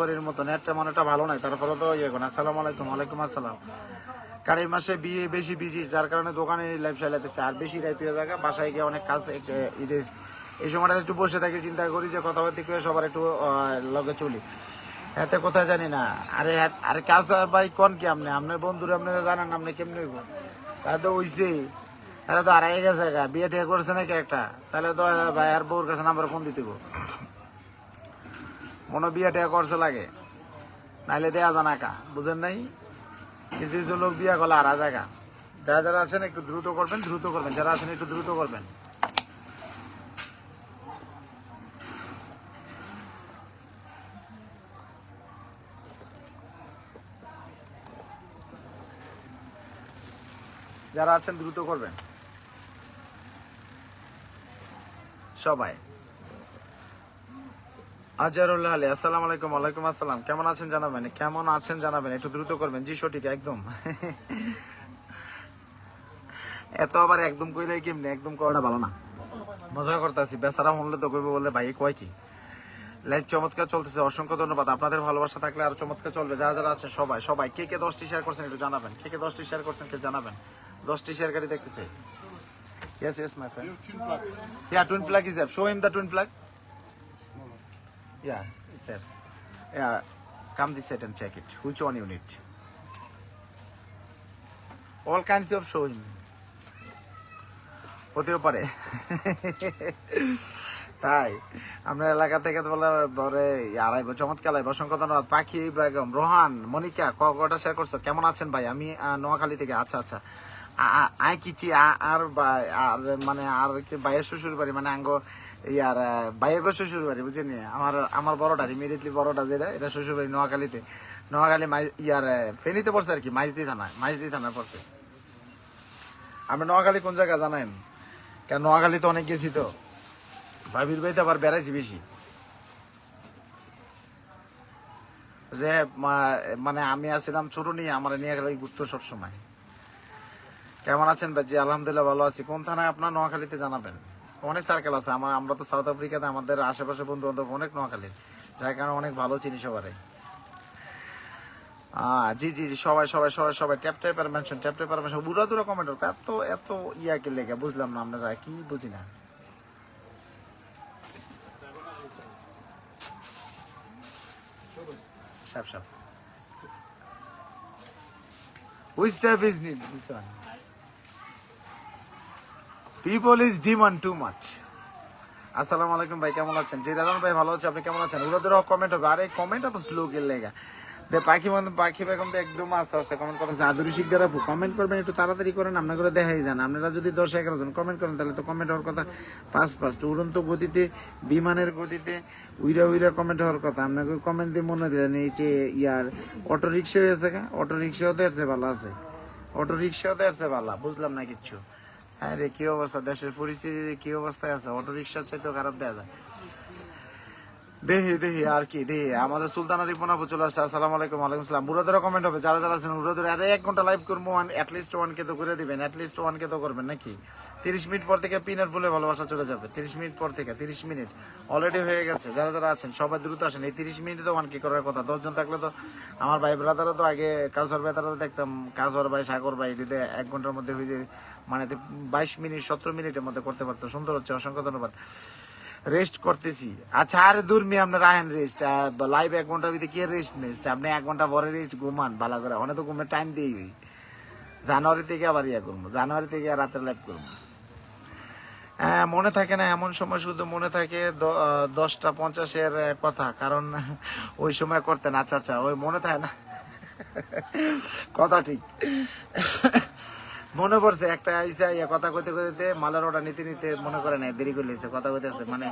বাড়ির মতো নেটটা মনেটা ভালো নাই, তারপরে তো ইয়ে করেন আসসালামু আলাইকুম, ওয়ালাইকুম আসসালাম। কারণ এই মাসে বিয়ে বেশি বিজি যার কারণে দোকানে লাইফ চালাতেছে আর বেশি রাইত যায় বাসায় গিয়ে অনেক কাজ এই সময়টা একটু বসে থাকি, চিন্তা করি যে কথাবার্তা করে সবার একটু লগে চলি। এতে কোথায় জানি না, আরে আরে কাজ ভাই কোন কি আপনি? আপনার বন্ধুরা আপনি জানেন, আপনি কেমনি হইব? তাহলে তো হইছে তাহলে তো আড়াই গেছে বিয়ে ঠিক করছে নাকি একটা? তাহলে তো ভাই আর বউর কাছে নাম্বার ফোন দিতে মনে বিয়ে টেয়া করছে লাগে। নাইলে দেয়া জানা কা বুঝেন নাই? কিছু কিছু লোক বিয়া করলে আর জায়গা যারা যারা আছেন, একটু দ্রুত করবেন দ্রুত করবেন। যারা আছেন, একটু দ্রুত করবেন। যারা আছেন, দ্রুত করবেন। সবাই। আজহারুল্লাহ আলী আসসালামু আলাইকুম ওয়ালাইকুম আসসালাম। কেমন আছেন জানাবেন? কেমন আছেন জানাবেন? একটু দ্রুত করবেন। জি সঠিক একদম। এত আবার একদম কইলে কেমনি? একদম করাটা ভালো না। মজা করতেছি। বেচারা হলে তো কইবে বলে ভাই কয় কি? লাইভ চমৎকার চলতেছে। অসংখ্য ধন্যবাদ। আপনাদের ভালোবাসা থাকলে আরও চমৎকার চলবে। যারা যারা আছেন সবাই সবাই কে কে দশটি শেয়ার করছেন একটু জানাবেন। কে কে দশটি শেয়ার করছেন কে জানাবেন। দশটি শেয়ারকারী দেখতে চাই। Yes, yes, my friend. Yeah, twin flag is there. Show him the twin flag. Yeah, it's there. Yeah, come this side and check it. Which one you need? All kinds of show him. হতেও পারে তাই আমরা এলাকা থেকে বলে বরে আড়াইব চমৎকার লাগবে অসংখ্য ধন্যবাদ পাখি বেগম রোহান মনিকা কটা শেয়ার করছ কেমন আছেন ভাই আমি নোয়াখালী থেকে আচ্ছা আচ্ছা আয় কিচি আর আর মানে আর বাইয়ের শ্বশুর বাড়ি মানে আঙ্গ ইয়ার বাইয়ের শ্বশুর বাড়ি বুঝিনি? আমার আমার বড়টা ইমিডিয়েটলি বড়টা যেটা, এটা শ্বশুর বাড়ি নোয়াখালীতে। নোয়াখালী মাই, ইয়ার ফেনীতে পড়ছে আর কি, মাইজদি থানা মাইজদি থানায় পড়ছে। আমি নোয়াখালী কোন জায়গা জানেন? কেন নোয়াখালী তো অনেক গেছি তো। ভাবির বাড়িতে আবার বেড়াইছি বেশি। যে মানে আমি আছিলাম ছোট নিয়ে, আমার নিয়ে গেলে ঘুরতো সবসময়। কেমন আছেন বাজি আলহামদুলিল্লাহ ভালো আছি। কোন থানায় আপনার? নোয়াখালীতে জানাবেন। অনেক সার্কেল আছে। আমার আমরা তো সাউথ আফ্রিকাতে আমাদের আশেপাশে বন্ধু বান্ধব অনেক নোয়াখালীর। যার কারণে অনেক ভালো চিনি সবারই। আহ, জি জি জি সবাই সবাই সবাই সবাই ট্যাপ ট্যাপের মেনশন ট্যাপ ট্যাপের মেনশন বুড়া দুরা কমেন্ট এত এত ইয়াকে লেগে বুঝলাম না আপনারা কি বুঝি না। Sharp, sharp. Which type is need? People is demand too much আসসালামু আলাইকুম ভাই কেমন আছেন? জি, দাদা, ভাই, ভালো আছে, আপনি কেমন আছেন? ওরা ধরো কমেন্ট হবে। আরে কমেন্ট তো স্লো লেগা দে, পাখি বন্ধু, পাখি বেগম তো একদম আস্তে আস্তে কমেন্ট করতেছে। আদুরি শিকদার আপু কমেন্ট করবেন, একটু তাড়াতাড়ি করেন আপনার দেখাই যান। আপনারা যদি দশ, এগারো জন কমেন্ট করেন, তাহলে তো কমেন্ট হওয়ার কথা। ফার্স্ট ফার্স্ট উড়ন্ত গতিতে, বিমানের গতিতে, উইরা উইরা কমেন্ট হওয়ার কথা। আপনাকে কমেন্ট দিয়ে মনে দেন, এই যে ইয়ার অটো রিক্সা হয়েছে গা। অটো রিক্সাও তো এসে ভালো আছে। অটো রিক্সাও তো এসে ভালো, বুঝলাম না কিচ্ছু। হ্যাঁ রে কি অবস্থা? দেশের পরিস্থিতি কি অবস্থায় আছে? অটো রিক্সার চাইতেও খারাপ দেওয়া যায়। দেখি দেখি আর কি দেখি আমাদের সুলতানা রিপন আপু চলে আসছে, আসসালামু আলাইকুম, ওয়ালাইকুম আসসালাম। বুড়াদের কমেন্ট হবে, যারা যারা আছেন, বুড়াদের আরে এক ঘণ্টা লাইভ করব ওয়ান অ্যাটলিস্ট ওয়ান কে তো করে দিবেন অ্যাটলিস্ট ওয়ান কে তো করবেন নাকি? তিরিশ মিনিট পর থেকে পিনের ফুলে ভালোবাসা চলে যাবে, তিরিশ মিনিট পর থেকে, তিরিশ মিনিট। অলরেডি হয়ে গেছে, যারা যারা আছেন, সবাই দ্রুত আসেন, এই তিরিশ মিনিটে তো ওয়ান কে করার কথা, দশজন থাকলে তো আমার ভাই ব্রাদারও তো আগে কাজর ভাই, তারা দেখতাম কাজর ভাই, সাগর ভাই এটিতে এক ঘণ্টার মধ্যে হয়ে যায় মানে বাইশ মিনিট, সতেরো মিনিটের মধ্যে করতে পারতো। সুন্দর হচ্ছে, অসংখ্য ধন্যবাদ। রেস্ট করতেছি। আচ্ছা আর দূর মি আপনার রাহেন রেস্ট লাইভ এক ঘণ্টার ভিতরে কি রেস্ট নেস্ট আপনি এক ঘণ্টা পরে রেস্ট ঘুমান, ভালো করে। অনেক তো ঘুমের টাইম দিই জানুয়ারি থেকে আবার ইয়া করব। জানুয়ারি থেকে রাতের লাইভ করব। হ্যাঁ মনে থাকে না, এমন সময় শুধু মনে থাকে দশটা পঞ্চাশের কথা। কারণ ওই সময় করতেন। আচ্ছা আচ্ছা ওই মনে থাকে না। কথা ঠিক। মনে পড়ছে একটা আইসা ইয়া কথা কইতে কইতে মালের ওটা নিতে নিতে মনে করে নাই, দেরি করে লিছে কথা কইতেছে মানে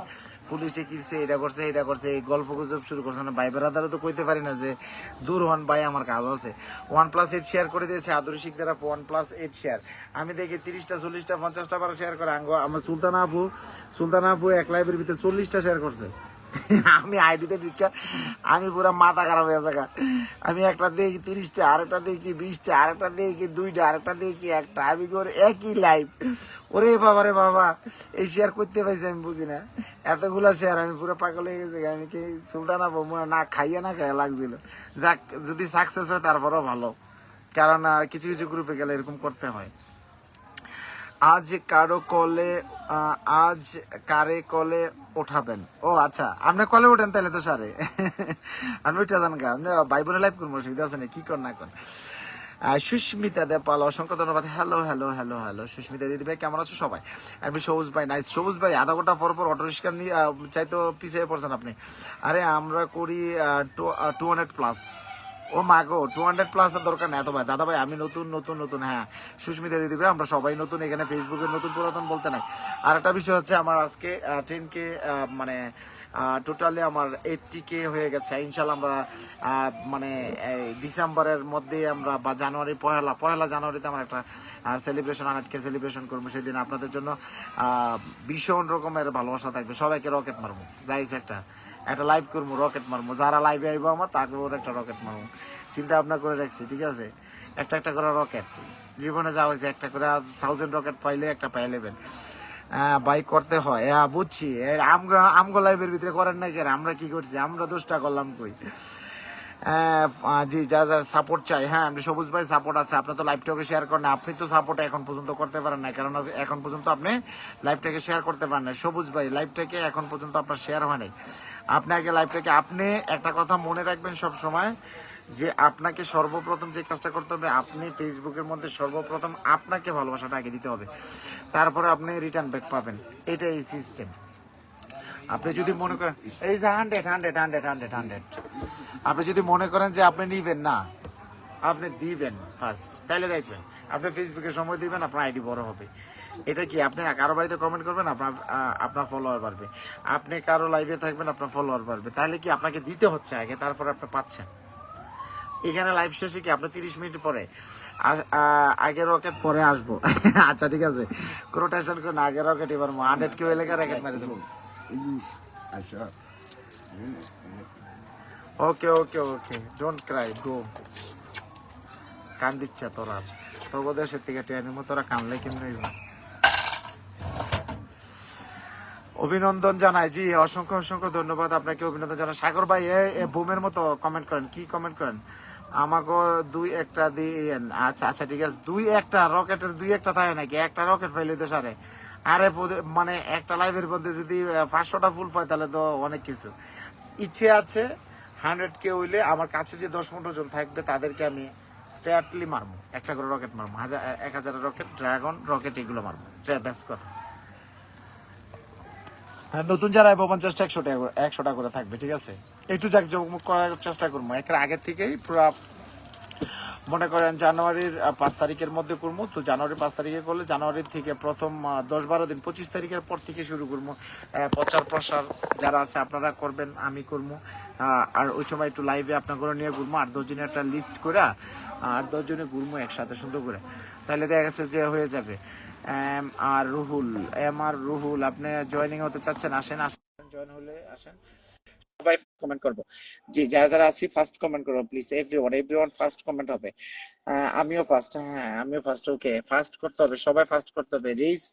পুলিশে কিরছে এটা করছে এটা করছে, এই গল্প গুজব শুরু করছে, না ভাই বেড়াদারও তো কইতে পারি না যে দূর হন ভাই আমার কাজ আছে। ওয়ান প্লাস এইট শেয়ার করে দিয়েছে, আদুরি আপু ওয়ান প্লাস এইট শেয়ার আমি দেখি তিরিশটা, চল্লিশটা, পঞ্চাশটা বার শেয়ার করে, আঙ্গ আমার সুলতানা আপু সুলতানা আপু এক লাইভের ভিতরে চল্লিশটা শেয়ার করছে। আমি আইডিতে ঢুকা আমি পুরো মাথা খারাপ হয়ে থাকা আমি একটা দেখি তিরিশটা, আরেকটা দেখি বিশটা, আরেকটা দেখি দুইটা, আরেকটা দেখি একটা। আমি করে একই লাইফ ওরে বাবা রে বাবা, এই শেয়ার করতে পাইছি আমি বুঝি না। এতগুলা শেয়ার আমি পুরো পাগল হয়ে গেছি আমি কি সুলতানা বৌমা না খাইয়া না খাইয়া লাগছিল। যাক, যদি সাকসেস হয় তারপরেও ভালো। কারণ কিছু কিছু গ্রুপে গেলে এরকম করতে হয়। আজ কারও কলে আজ কারে কলে ওঠাবেন? ও আচ্ছা আপনি কলে ওঠেন তাহলে তো সারে। আমি ওইটা জান গা, আপনি বাইবলে লাইভ করব, অসুবিধা আছে না কি কর না কর। সুস্মিতা দেপাল অসংখ্য ধন্যবাদ। Hello hello hello hello Susmita দিদি ভাই, কেমন আছো সবাই? আমি সবুজ ভাই নাইস সবুজ ভাই, আধা ঘণ্টা পর পর অটো রিক্সা নিয়ে চাইতো পিছিয়ে পড়ছেন আপনি। আরে, আমরা করি টু হান্ড্রেড প্লাস ও মা গো টু হান্ড্রেড প্লাস দরকার নেই। এত ভাই, দাদা ভাই, আমি নতুন নতুন নতুন হ্যাঁ সুস্মিতা দিদি ভাই, আমরা সবাই নতুন এখানে ফেসবুকে নতুন পুরাতন বলতে নাই। আর একটা বিষয় হচ্ছে আমার আজকে টেন কে মানে টোটালি আমার এইটটি কে হয়ে গেছে। ইনশাল্লাহ আমরা মানে ডিসেম্বরের মধ্যে আমরা, বা জানুয়ারি পয়লা পয়লা জানুয়ারিতে আমার একটা সেলিব্রেশন হান্ড্রেড কে সেলিব্রেশন করব সেদিন। আপনাদের জন্য ভীষণ রকমের ভালোবাসা থাকবে। সবাইকে রকেট মারবো। যাইছে একটা একটা লাইভ করব রকেট মারবো যারা লাইভে আইবো আমার, তাকে ওর একটা রকেট মারবো চিন্তা ভাবনা করে রাখছি, ঠিক আছে? একটা একটা করে রকেট জীবনে যা হয়েছে, একটা করে থাউজেন্ড রকেট পাইলে একটা পাই নেবেন। বাই করতে হয়। হ্যাঁ বুঝছি। আমগো আমগো লাইভের ভিতরে করেন না কেন? আমরা কি করছি? আমরা দোষটা করলাম কই? জি, যা যা সাপোর্ট চাই। হ্যাঁ সবুজ ভাই সাপোর্ট আছে। আপনি তো লাইভটাকে শেয়ার করেন আপনি তো সাপোর্ট এখন পর্যন্ত করতে পারেন না কারণ এখন পর্যন্ত আপনি লাইভটাকে শেয়ার করতে পারেন না সবুজ ভাই লাইভটাকে এখন পর্যন্ত আপনার শেয়ার হয় নাই। আপনি আগে লাইভটাকে আপনি একটা কথা মনে রাখবেন সব সময় যে আপনাকে সর্বপ্রথম যে কাজটা করতে হবে, আপনি ফেসবুকের মধ্যে সর্বপ্রথম আপনাকে ভালোবাসাটা আগে দিতে হবে। তারপরে আপনি রিটার্ন ব্যাক পাবেন। এটাই সিস্টেম আপনি যদি মনে করেন, এই যে hundred hundred hundred hundred hundred আপনি যদি মনে করেন যে আপনি নিবেন, না, আপনি দিবেন ফার্স্ট তাহলে দেখবেন, আপনি ফেসবুকে সময় দিবেন, আপনার আইডি বড় হবে। এটা কি, আপনি কারও বাড়িতে কমেন্ট করবেন, আপনার আপনার ফলোয়ার বাড়বে। আপনি কারও লাইভে থাকবেন, আপনার ফলোয়ার বাড়বে। তাহলে কি আপনাকে দিতে হচ্ছে আগে, তারপর আপনি পাচ্ছেন। এখানে লাইভ শেষে কি আপনি তিরিশ মিনিট পরে আগে রকেট পরে আসব? আচ্ছা ঠিক আছে। কোনো টেনশন করুন আগে রকেট এবার হান্ড্রেড কেউ এলাকা রকেট মেরে দেবো। আচ্ছা ওকে ওকে ওকে ডোন্ট ক্রাই গো কান দিচ্ছে তোরা। তবু দেশের থেকে মতো তোরা কানলে কেমন অভিনন্দন জানাই। জি, অসংখ্য অসংখ্য ধন্যবাদ আপনাকে অভিনন্দন জানাই। সাগর ভাই, এ বুমের মতো কমেন্ট করেন। কি কমেন্ট করেন? আমাকে দুই একটা দিয়ে আচ্ছা আচ্ছা ঠিক আছে। দুই একটা, রকেটের দুই একটা থাকে নাকি? একটা রকেট ফাইলে তো সারে। আরে মানে একটা লাইভের মধ্যে যদি পাঁচশোটা ফুল পায় তাহলে তো অনেক কিছু। ইচ্ছে আছে হান্ড্রেড কে হইলে আমার কাছে যে দশ পনেরো জন থাকবে, তাদেরকে আমি স্ট্রেটলি মারবো একটা করে রকেট মারবো হাজার এক হাজার রকেট ড্রাগন রকেট এগুলো মারবো ব্যাস কথা। নতুন যারা আইবো পঞ্চাশটা একশো টাকা একশো টাকা করে থাকবে, ঠিক আছে? একটু যাক জমক করার চেষ্টা করব একের আগের থেকেই পুরো মনে করেন জানুয়ারির পাঁচ তারিখের মধ্যে করব তো জানুয়ারি পাঁচ তারিখে করলে জানুয়ারির থেকে প্রথম দশ বারো দিন, পঁচিশ তারিখের পর থেকে শুরু করব প্রচার প্রসার যারা আছে আপনারা করবেন, আমি করব আর ওই সময় একটু লাইভে আপনাগুলো নিয়ে ঘুরবো আর দশ দিনের একটা লিস্ট করে আর দশ জনে ঘুরবো একসাথে সুন্দর করে। তাহলে দেখা গেছে যে হয়ে যাবে। M R Ruhul, M R Ruhul, আপনি জয়েনিং হতে চাচ্ছেন, আসেন আসেন জয়েন হলে আসেন। কমেন্ট করব। জি, যারা যারা আছি ফার্স্ট কমেন্ট করব please everyone everyone first comment হবে। আমিও ফার্স্ট হ্যাঁ আমিও ফার্স্ট ওকে ফার্স্ট করতে হবে, সবাই ফার্স্ট করতে হবে। রেস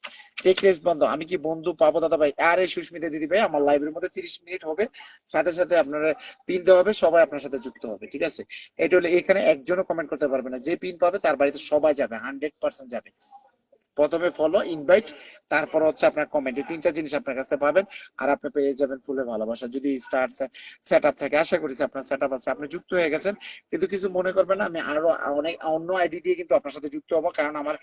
টেক রেস বন্ধ, আমি কি বন্ধু পাবো, দাদা ভাই? আরে, সুস্মিতা দিদি ভাই, আমার লাইভের মধ্যে তিরিশ মিনিট হবে, সাথে সাথে আপনারা পিন দেওয়া হবে, সবাই আপনার সাথে যুক্ত হবে, ঠিক আছে? এটা হলে, এখানে একজনও কমেন্ট করতে পারবে না, যে পিন পাবে, তার বাড়িতে সবাই যাবে হান্ড্রেড পার্সেন্ট যাবে। প্রথমে ফলো ইনভাইট তারপর হচ্ছে আপনার কমেন্ট এই তিনটা জিনিস আপনার কাছে পাবেন। আর আপনি পেয়ে যাবেন ফুলের ভালোবাসা। যদি স্টার সেট আপ থাকে, আশা করি আপনার সেট আপ আছে। আপনি যুক্ত হয়ে গেছেন, কিন্তু কিছু মনে করবেন না, আমি আরও অনেক, অন্য আইডি দিয়ে কিন্তু আপনার সাথে যুক্ত হব, কারণ আমার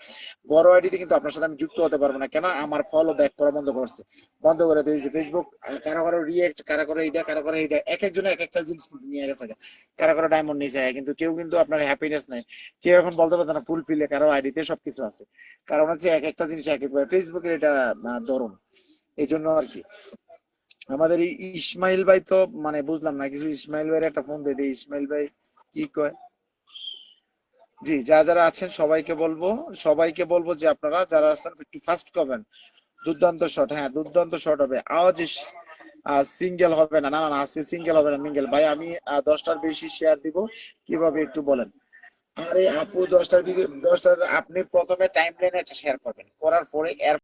বড় আইডি দিয়ে কিন্তু আপনার সাথে আমি যুক্ত হতে পারব না। কেন? আমার ফলো ব্যাক করা বন্ধ করছে। বন্ধ করে দিয়েছে ফেসবুক কারও কারও রিয়েক্ট কারও কারও এইটা, কারও কারও এইটা। এক একজনে এক একটা জিনিস নিয়ে গেছে কারও কারও ডায়মন্ড নিয়েছে কিন্তু কেউ কিন্তু আপনার হ্যাপিনেস নাই। কেউ এখন বলতে পারছে না ফুল ফিলে কারও আইডিতে সবকিছু আছে। কারণ এক একটা জিনিস এক একবার ফেসবুকের এটা এই জন্য আর কি আমাদের ইসমাইল ভাই তো মানে বুঝলাম না, কিছু ইসমাইল ভাইয়ের একটা ফোন দিয়ে দিই। ইসমাইল ভাই কি কয়? জি যারা যারা আছেন সবাইকে বলব সবাইকে বলব যে আপনারা যারা আছেন, একটু ফাস্ট করবেন। দুর্দান্ত শট হ্যাঁ দুর্দান্ত শট হবে। ইস- সিঙ্গেল হবে না। না না আজকে সিঙ্গেল হবে না মিঙ্গেল ভাই, আমি দশটার বেশি শেয়ার দিব। কীভাবে একটু বলেন? আরে আপু দশটার দশটার আপনি প্রথমে টাইম লাইন একটা শেয়ার করবেন। করার পরে এর